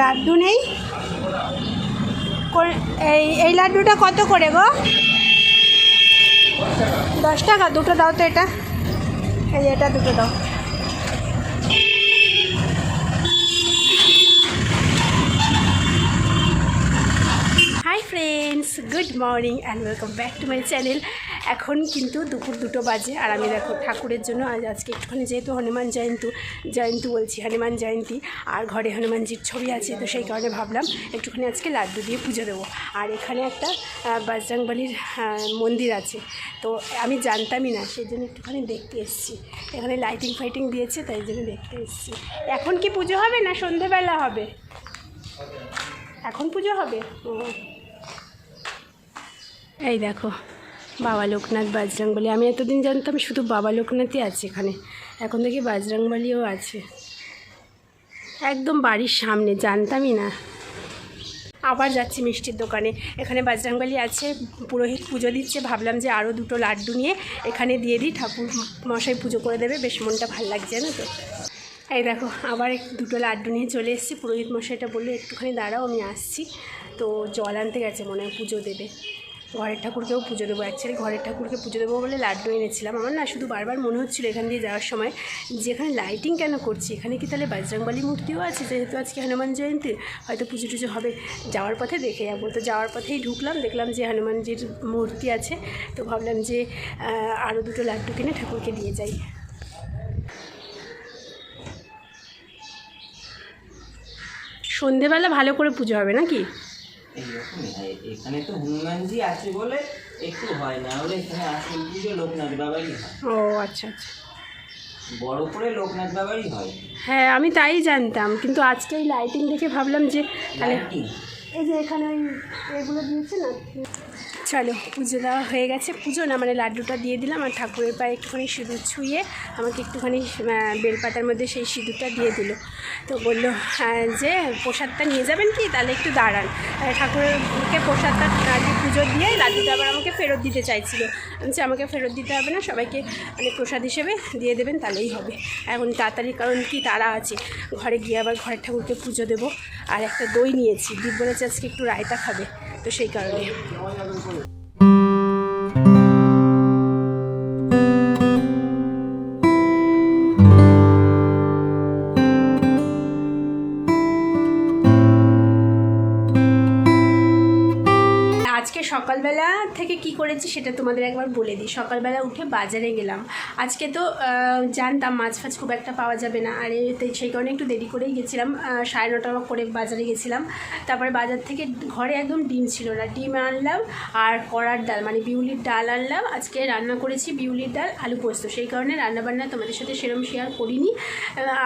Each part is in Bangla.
লাড্ডু নেই? এই এই লাড্ডুটা কত করে গো? দশ টাকা, দুটো দাও তো এটা। এই এটা দুটো দাও। Hi friends good morning and welcome back to my channel এখন কিন্তু দুপুর দুটো বাজে আর আমি দেখো ঠাকুরের জন্য আজ আজকে একটুখানি যেহেতু হনুমান জয়ন্তী জয়ন্তী বলছি, হনুমান জয়ন্তী আর ঘরে হনুমানজির ছবি আছে, তো সেই কারণে ভাবলাম একটুখানি আজকে লাড্ডু দিয়ে পুজো দেবো। আর এখানে একটা বজরংবলির মন্দির আছে, তো আমি জানতামই না, সেই জন্য একটুখানি দেখতে এসেছি। এখানে লাইটিং ফাইটিং দিয়েছে, তাই জন্য দেখতে এসেছি। এখন কি পুজো হবে না সন্ধেবেলা হবে? এখন পুজো হবে? এই দেখো বাবা লোকনাথ বাজরাংবলী আমি এতদিন জানতাম শুধু বাবা লোকনাথই আছে এখানে। এখন দেখি বাজরাংবলীও আছে। একদম বাড়ির সামনে, জানতামই না। আবার যাচ্ছি মিষ্টির দোকানে। এখানে বাজরাংবালি আছে, পুরোহিত পুজো দিচ্ছে। ভাবলাম যে আরও দুটো লাড্ডু নিয়ে এখানে দিয়ে দিই। ঠাকুর মশাই পুজো করে দেবে, বেশ মনটা ভালো লাগছে না তো। এই দেখো, আবার দুটো লাড্ডু নিয়ে চলে এসেছি। পুরোহিত মশাইটা বলল, একটুখানি দাঁড়াও, আমি আসছি। তো জল আনতে গেছে মনে হয় পুজো দেবে। ঘরের ঠাকুরকেও পুজো দেবো। অ্যাকচুয়ালি ঘরের ঠাকুরকে পুজো দেবো বলে লাড্ডু এনেছিলাম। আমার না শুধু বারবার মনে হচ্ছিল এখান দিয়ে যাওয়ার সময় যে এখানে লাইটিং কেন করছি? এখানে কি তাহলে বাজরাংবালি মূর্তিও আছে? যেহেতু আজকে হনুমান জয়ন্তী, হয়তো পুজো টুজো হবে। যাওয়ার পথে দেখে যাব। তো যাওয়ার পথেই ঢুকলাম, দেখলাম যে হনুমানজির মূর্তি আছে। তো ভাবলাম যে আরও দুটো লাড্ডু কিনে ঠাকুরকে দিয়ে যাই। সন্ধেবেলা ভালো করে পুজো হবে নাকি? এইরকমই হয় এখানে তো হনুমানজি আছে বলে একটু হয় না হলে এখানে আসল পুজো লোকনাথ বাবারই হয়। ও আচ্ছা আচ্ছা। বড় করে লোকনাথ বাবারই হয়। হ্যাঁ আমি তাই জানতাম কিন্তু আজকে এই লাইটিং দেখে ভাবলাম যে এই যে এখানে ওই এগুলো দিয়েছে না? চলো, পুজো দেওয়া হয়ে গেছে। পুজো না মানে লাড্ডুটা দিয়ে দিলাম আর ঠাকুরের পায়ে একটুখানি সিঁদুর ছুঁয়ে আমাকে একটুখানি বেলপাতার মধ্যে সেই সিঁদুরটা দিয়ে দিল। তো বলল যে প্রসাদটা নিয়ে যাবেন কি? তাহলে একটু দাঁড়ান। ঠাকুরকে প্রসাদটা পুজো দিয়ে লাড্ডুটা আবার আমাকে ফেরত দিতে চাইছিল। আমি আমাকে ফেরত দিতে হবে না, সবাইকে মানে প্রসাদ হিসেবে দিয়ে দেবেন, তাহলেই হবে। এখন তাড়াতাড়ি, কারণ কি, তারা আছে। ঘরে গিয়ে আবার ঘরের ঠাকুরকে পুজো দেবো। আর একটা দই নিয়েছি। দীপ বলেছে আজকে একটু রায়তা খাবে। তো সেই কারণে। থেকে কি করেছি সেটা তোমাদের একবার বলে দিই। সকালবেলা উঠে বাজারে গেলাম। আজকে তো জানতাম মাছ ফাছ খুব একটা পাওয়া যাবে না। আর সেই কারণে একটু দেরি করেই গেছিলাম। সাড়ে নটা করে বাজারে গেছিলাম। তারপরে বাজার থেকে ঘরে একদম ডিম ছিল না। ডিম আনলাম আর কড়ার ডাল মানে বিউলির ডাল আনলাম। আজকে রান্না করেছি বিউলির ডাল, আলু পোস্ত। সেই কারণে রান্নাবান্না তোমাদের সাথে সেরম শেয়ার করিনি।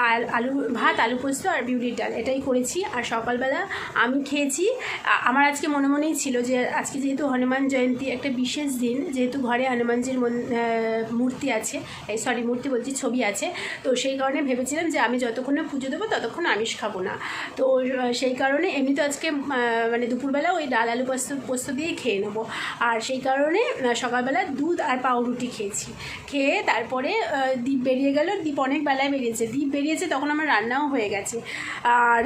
আর আলু ভাত, আলু পোস্ত আর বিউলির ডাল, এটাই করেছি। আর সকালবেলা আমি খেয়েছি। আমার আজকে মনে মনেই ছিল যে আজকে যেহেতু হনুমান জয়ন্তী একটা বিশেষ দিন, যেহেতু ঘরে হনুমানজির মন- মূর্তি আছে, এই সরি মূর্তি বলছি, ছবি আছে, তো সেই কারণে ভেবেছিলাম যে আমি যতক্ষণ না পুজো দেবো, ততক্ষণ আমিষ খাব না। তো সেই কারণে এমনি তো আজকে মানে দুপুরবেলা ওই ডাল আলু পোস্ত পোস্ত দিয়েই খেয়ে নেব। আর সেই কারণে সকালবেলা দুধ আর পাউরুটি খেয়েছি। খেয়ে তারপরে দ্বীপ বেরিয়ে গেল দ্বীপ অনেক বেলায় বেরিয়েছে। দ্বীপ বেরিয়েছে, তখন আমার রান্নাও হয়ে গেছে। আর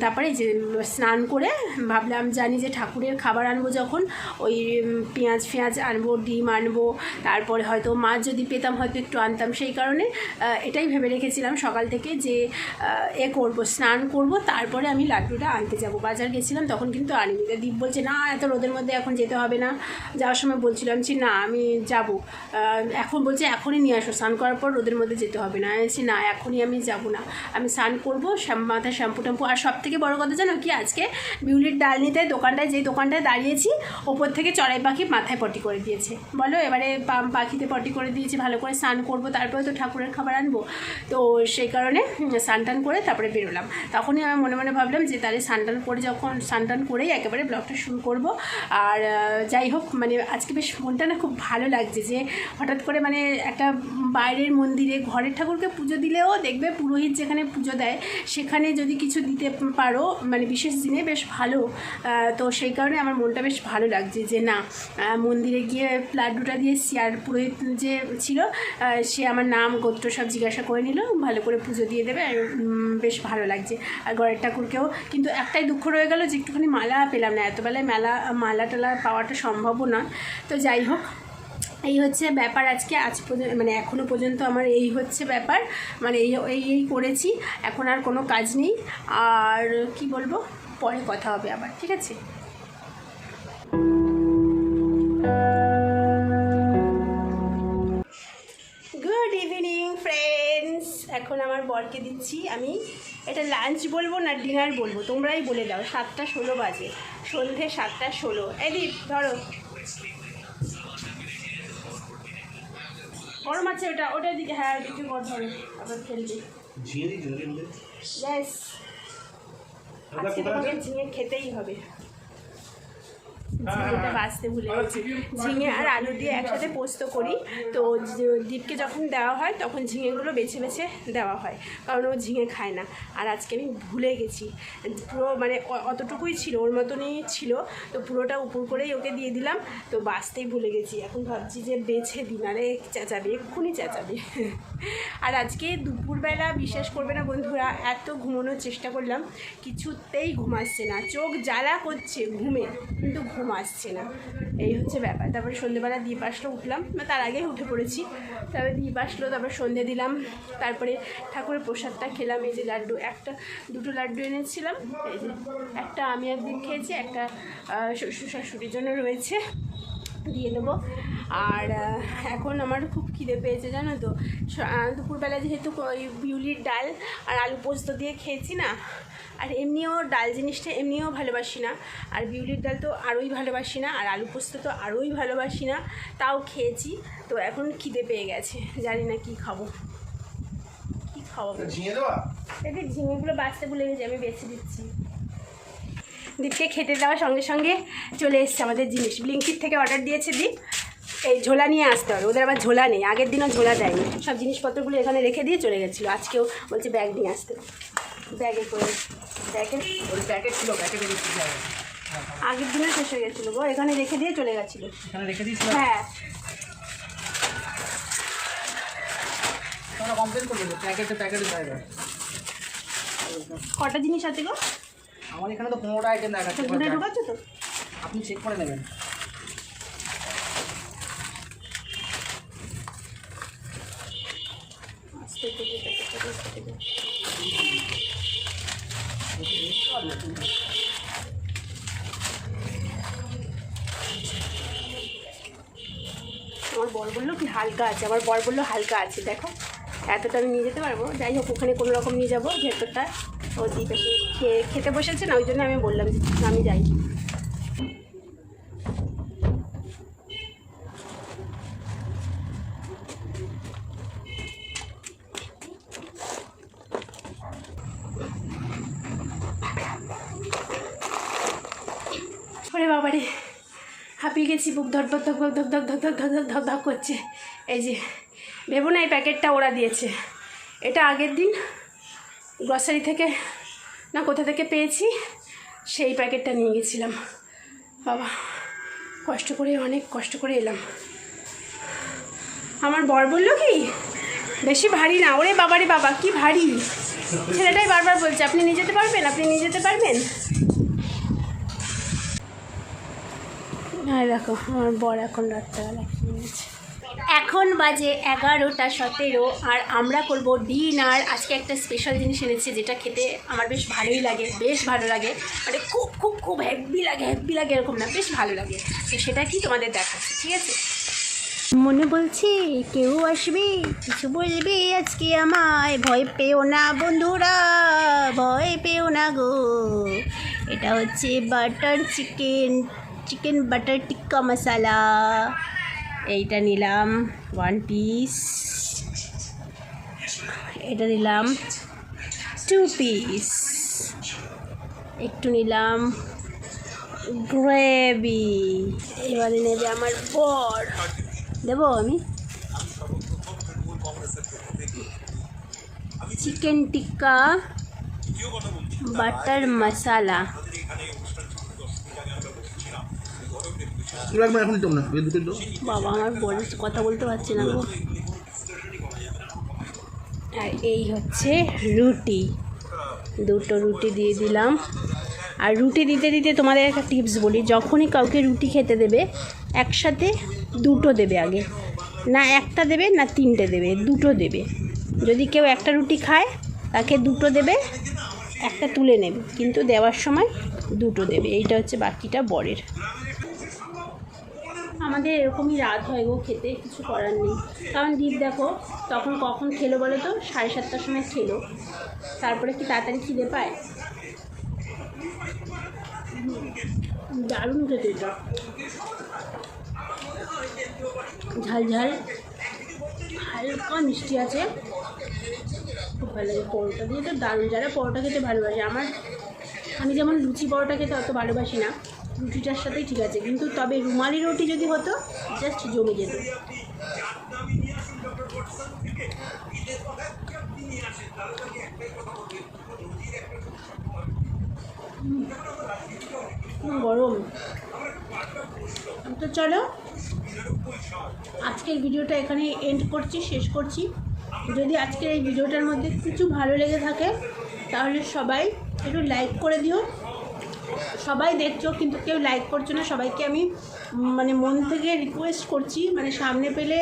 তারপরে যে স্নান করে ভাবলাম জানি যে ঠাকুরের খাবার আনব যখন, ওই পেঁয়াজ ফেঁয়াজ আনব, ডিম আনব, তারপরে হয়তো মাছ যদি পেতাম হয়তো একটু আনতাম। সেই কারণে এটাই ভেবে রেখেছিলাম সকাল থেকে যে এ করব, স্নান করব, তারপরে আমি লাড্ডুটা আনতে যাব। বাজার গেছিলাম, তখন কিন্তু আনিনি দীপ বলছে, না, এত রোদের মধ্যে এখন যেতে হবে না। যাওয়ার সময় বলছিলাম যে, না, আমি যাব। এখন বলছে, এখনই নিয়ে আসো। স্নান করার পর রোদের মধ্যে যেতে হবে না। বলছি, না, এখনই আমি যাব না। আমি স্নান করব মাথায় শ্যাম্পু ট্যাম্পু। আর সব থেকে বড়ো কথা জানো কি, আজকে বিউলির ডাল নিতে দোকানটায়, যেই দোকানটায় দাঁড়িয়েছি, ওপর থেকে চড়াই পাখি মাথায় পটি করে দিয়েছে। বলো, এবারে পাখিতে পটি করে দিয়েছে, ভালো করে স্নান করব, তারপরে তো ঠাকুরের খাবার আনব। তো সেই কারণে স্নান টান করে তারপরে বেরোলাম। তখনই আমি মনে মনে ভাবলাম যে, তাহলে স্নান টান করে যখন স্নান টান করেই একেবারে ব্লগটা শুরু করব। আর যাই হোক মানে আজকে বেশ মনটা না খুব ভালো লাগছে যে, হঠাৎ করে মানে একটা বাইরের মন্দিরে ঘরের ঠাকুরকে পুজো দিলেও দেখবে পুরোহিত যেখানে পুজো দেয়, সেখানে যদি কিছু দিতে পারো মানে বিশেষ দিনে বেশ ভালো। তো সেই কারণে আমার মনটা বেশ ভালো লাগছে যে, না মন্দিরে গিয়ে লাড্ডুটা দিয়ে আর পুরোহিত যে ছিল সে আমার নাম, গোত্র সব জিজ্ঞাসা করে নিল, ভালো করে পুজো দিয়ে দেবে, আর বেশ ভালো লাগছে। আর ঘরের ঠাকুরকেও কিন্তু একটাই দুঃখ রয়ে গেল যে একটুখানি মালা পেলাম না, এতবেলায় মেলা, মালা টালা পাওয়াটা সম্ভবও নয় তো যাই হোক, এই হচ্ছে ব্যাপার আজকে, আজ পর্যন্ত মানে এখনও পর্যন্ত আমার এই হচ্ছে ব্যাপার মানে এই এই এই করেছি, এখন আর কোনো কাজ নেই। আর কি বলব? পরে কথা হবে আবার, ঠিক আছে? গুড ইভিনিং ফ্রেন্ডস এখন আমার বরকে দিচ্ছি আমি এটা লাঞ্চ বলব না ডিনার বলব? তোমরাই বলে দাও সাতটা ষোলো বাজে। সন্ধে সাতটা ষোলো। এদিক ধরো। গরম আছে ওটা ওটার দিকে হ্যাঁ দিকে কর ধরো আবার ফেলবি ঝিঙে? ঝিঙে খেতেই হবে। ঝিঙেটা বাঁচতে ভুলে গেছি। ঝিঙে আর আলু দিয়ে একসাথে পোস্ত করি। তো দীপকে যখন দেওয়া হয়, তখন ঝিঙেগুলো বেছে বেছে দেওয়া হয়। কারণ ও ঝিঙে খায় না। আর আজকে আমি ভুলে গেছি। পুরো মানে অতটুকুই ছিল, ওর মতনই ছিল। তো পুরোটা উপর করেই ওকে দিয়ে দিলাম। তো বাঁচতেই ভুলে গেছি। এখন ভাবছি যে বেছে দিন আরে চেঁচাবে, এক্ষুনি চেঁচাবে। আর আজকে দুপুরবেলা বিশ্বাস করবে না বন্ধুরা, এত ঘুমানোর চেষ্টা করলাম। কিছুতেই ঘুমাচ্ছে না। চোখ জ্বালা করছে, ঘুমে। কিন্তু ঘুম আসছে না এই হচ্ছে ব্যাপার। তারপরে সন্ধ্যেবেলা দ্বীপ আসলো, উঠলাম। তার আগেই উঠে পড়েছি। তারপরে দ্বীপ আসলো, তারপর সন্ধে দিলাম। তারপরে ঠাকুরের প্রসাদটা খেলাম। এই যে লাড্ডু, একটা, দুটো লাড্ডু এনেছিলাম। এই যে একটা আমি একদিন খেয়েছি, একটা শ্বশুর শাশুড়ির জন্য রয়েছে। দিয়ে দেবো আর এখন আমার খুব খিদে পেয়েছে, জানো তো? দুপুরবেলা যেহেতু ওই বিউলির ডাল আর আলু পোস্ত দিয়ে খেয়েছি না আর এমনিও ডাল জিনিসটা এমনিও ভালোবাসি না। আর বিউলির ডাল তো আরোই ভালোবাসি না আর আলু পোস্ত তো আরোই ভালোবাসি না তাও খেয়েছি। তো এখন খিদে পেয়ে গেছে জানি না কি খাব। কি খাওয়াবো? এদের ঝিঙেগুলো বাঁচতে ভুলে গেছি আমি বেছে দিচ্ছি। দীপকে খেতে দেওয়ার সঙ্গে সঙ্গে চলে এসছে আমাদের জিনিস। ব্লিঙ্কিট থেকে অর্ডার দিয়েছে দীপ। এই ঝোলা নিয়ে আসতে হবে ওদের আবার ঝোলা নেই আগের দিনও ঝোলা দেয়নি। সব জিনিসপত্রগুলো এখানে রেখে দিয়ে চলে গেছিল আজকেও বলছে ব্যাগ নিয়ে আসতে। ব্যাগে করে ব্যাগে ওই প্যাকেট ছিল প্যাকেটে আগের দিনে শেষ হয়ে গেছিল গো এখানে রেখে দিয়ে চলে গেছিল। এখানে রেখে দিয়েছিল? হ্যাঁ। তোমরা কমপ্লেন করবে প্যাকেটে প্যাকেটে কটা জিনিস আছে গো? আমার এখানে তো পনেরোটা আইটেম দেখাচ্ছে ঢোকাচ্ছ তো? আপনি চেক করে নেবেন। আমার বর বলল কি হালকা আছে আমার বর বলল হালকা আছে, দেখো। এতটা আমি নিয়ে যেতে পারব। যাই হোক, ওখানে কোনো রকম নিয়ে যাব, ভেতরটা ও দিকে খেতে বসেছে না, ওই জন্য আমি বললাম যে আমি যাই। বাবারে। হাঁপিয়ে গেছি বুক ধক ধক ধক ধক ধক ধক ধক ধক ধক ধক ধক করছে এই যে ভেবো না এই প্যাকেটটা ওরা দিয়েছে এটা আগের দিন গ্রসারি থেকে না কোথা থেকে পেয়েছি সেই প্যাকেটটা নিয়ে গেছিলাম বাবা কষ্ট করে অনেক কষ্ট করে এলাম আমার বর বলল কি বেশি ভারী না ওরে বাবারে বাবা কি ভারী ছেলেটাই বারবার বলছে আপনি নিয়ে যেতে পারবেন আপনি নিয়ে যেতে পারবেন হ্যাঁ দেখো, আমার বর এখন রাত্রেবেলা এখন বাজে এগারোটা সতেরো, আর আমরা করব ডিনার। আজকে একটা স্পেশাল জিনিস এনেছে যেটা খেতে আমার বেশ ভালোই লাগে, বেশ ভালো লাগে। মানে খুব খুব খুব হ্যাপি লাগে হ্যাপি লাগে এরকম না, বেশ ভালো লাগে। তো সেটা কি তোমাদের দেখাচ্ছে, ঠিক আছে? মনে বলছি, কেউ আসবে, কিছু বলবে আজকে আমায়। ভয় পেও না বন্ধুরা, ভয় পেও না গো। এটা হচ্ছে butter chicken chicken butter tikka masala এইটা নিলাম ওয়ান পিস এটা নিলাম টু পিস একটু নিলাম গ্রেভি এবারে নেবে আমার বর দেবো আমি চিকেন টিক্কা বাটার মশালা এখন না এই দুটো বাবা, আমার বলে কথা বলতে পারছি না গো। আর এই হচ্ছে রুটি। দুটো রুটি দিয়ে দিলাম। আর রুটি দিতে দিতে তোমাদের একটা টিপস বলি, যখনই কাউকে রুটি খেতে দেবে, একসাথে দুটো দেবে আগে। না একটা দেবে, না তিনটে দেবে, দুটো দেবে। যদি কেউ একটা রুটি খায়, তাকে দুটো দেবে, একটা তুলে নেবে। কিন্তু দেওয়ার সময় দুটো দেবে। এইটা হচ্ছে বাকিটা বরের। আমাদের এরকমই রাত হয় গো খেতে কিছু করার নেই। কারণ দীপ দেখো তখন কখন খেলো বলো তো? সাড়ে সাতটার সময় খেলো। তারপরে কি তাড়াতাড়ি খিদে পায়? দারুণ খেতে এটা। ঝাল ঝাল। হালকা মিষ্টি আছে। খুব ভালো লাগে পরোটা দিয়ে। তো দারুণ যারা পরোটা খেতে ভালোবাসে। আমার আমি যেমন লুচি পরোটা খেতে অত ভালোবাসি না। রুটিটার সাথেই ঠিক আছে। কিন্তু তবে রুমালি রুটি যদি হতো জাস্ট জমে যেত। গরম। তো চলো, আজকের ভিডিওটা এখানে এন্ড করছি, শেষ করছি। যদি আজকের এই ভিডিওটার মধ্যে কিছু ভালো লেগে থাকে, তাহলে সবাই একটু লাইক করে দিও। সবাই দেখছ, কিন্তু কেউ লাইক করছ না। সবাইকে আমি মানে মন থেকে রিকোয়েস্ট করছি মানে সামনে পেলে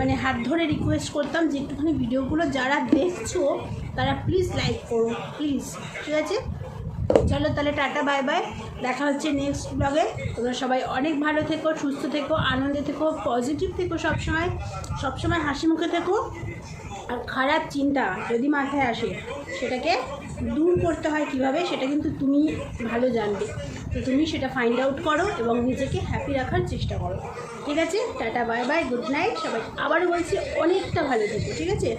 মানে হাত ধরে রিকোয়েস্ট করতাম যে একটুখানি ভিডিওগুলো যারা দেখছ, তারা প্লিজ লাইক করো প্লিজ ঠিক আছে? চলো তাহলে টাটা বাই বাই দেখা হচ্ছে নেক্সট ব্লগে তোমরা সবাই অনেক ভালো থেকো, সুস্থ থেকো, আনন্দে থেকো পজিটিভ থেকো সবসময়। সবসময় হাসি মুখে থেকো। আর খারাপ চিন্তা যদি মাথায় আসে, সেটাকে দূর করতে হয় কীভাবে, সেটা কিন্তু তুমি ভালো জানবে। তো তুমি সেটা ফাইন্ড আউট করো এবং নিজেকে হ্যাপি রাখার চেষ্টা করো। ঠিক আছে? Tata bye bye good night সবাই আবারও বলছি, অনেকটা ভালো থেকো, ঠিক আছে?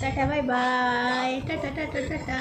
Tata bye bye tata tata tata.